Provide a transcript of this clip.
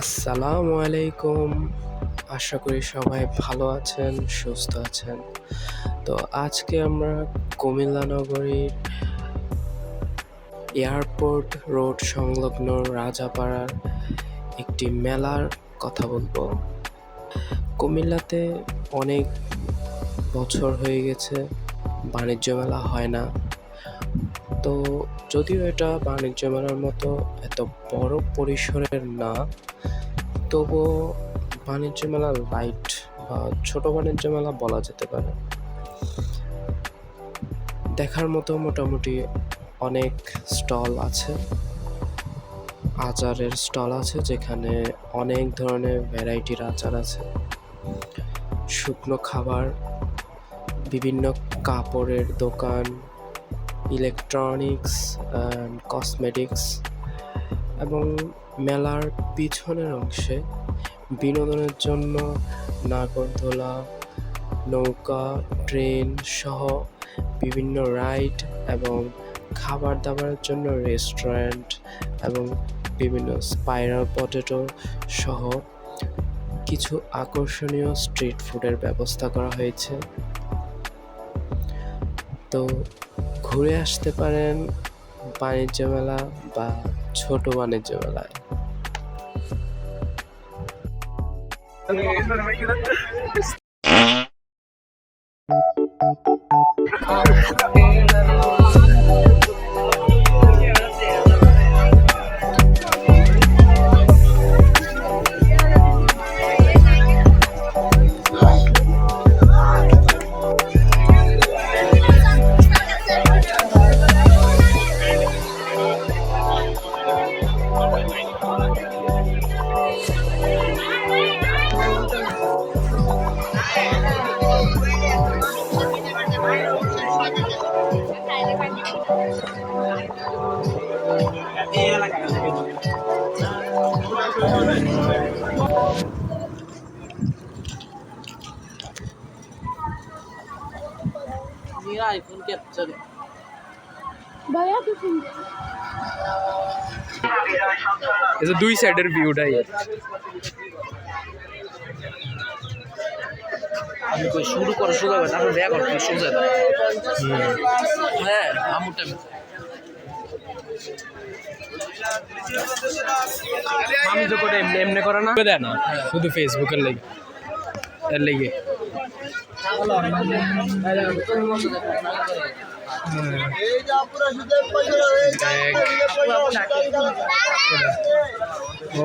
আসসালামু আলাইকুম। আশা করি সবাই ভালো আছেন, সুস্থ আছেন। তো আজকে আমরা কুমিল্লা নগরীর এয়ারপোর্ট রোড সংলগ্ন রাজাপাড়ার একটি মেলার কথা বলব। কুমিল্লাতে অনেক বছর হয়ে গেছে, বাণিজ্য মেলা হয় না। তো যদিও এটা বাণিজ্য মেলার মতো এত বড় পরিসরের না, তবুও বাণিজ্য মেলা লাইট বা ছোট বাণিজ্য মেলা বলা যেতে পারে। দেখার মতো মোটামুটি অনেক স্টল আছে, আচারের স্টল আছে যেখানে অনেক ধরনের ভ্যারাইটির আচার আছে। শুকনো খাবার, বিভিন্ন কাপড়ের দোকান ইলেকট্রনিক্স কসমেটিক্স এবং মেলার পিছনের অংশে বিনোদনের জন্য নাগরদোলা, নৌকা, ট্রেন সহ বিভিন্ন রাইড এবং খাবার দাবারের জন্য রেস্টুরেন্ট এবং বিভিন্ন স্পাইরাল পটেটো সহ কিছু আকর্ষণীয় স্ট্রিট ফুডের ব্যবস্থা করা হয়েছে। তো ঘুরে আসতে পারেন বাণিজ্য মেলা বা ছোট বাণিজ্য মেলায়। मेरा आईफोन कैप्चर है भैया तू सुन ये तो साइडर व्यू है আমি কই শুরু করে শুরু হবে তারপর ব্যাগ করতে সোজা দাও হ্যাঁ আমুরটা আমি তো করে এমনি এমনি করে না? দেয় না শুধু ফেসবুকের লেগে। এর লেগে। ও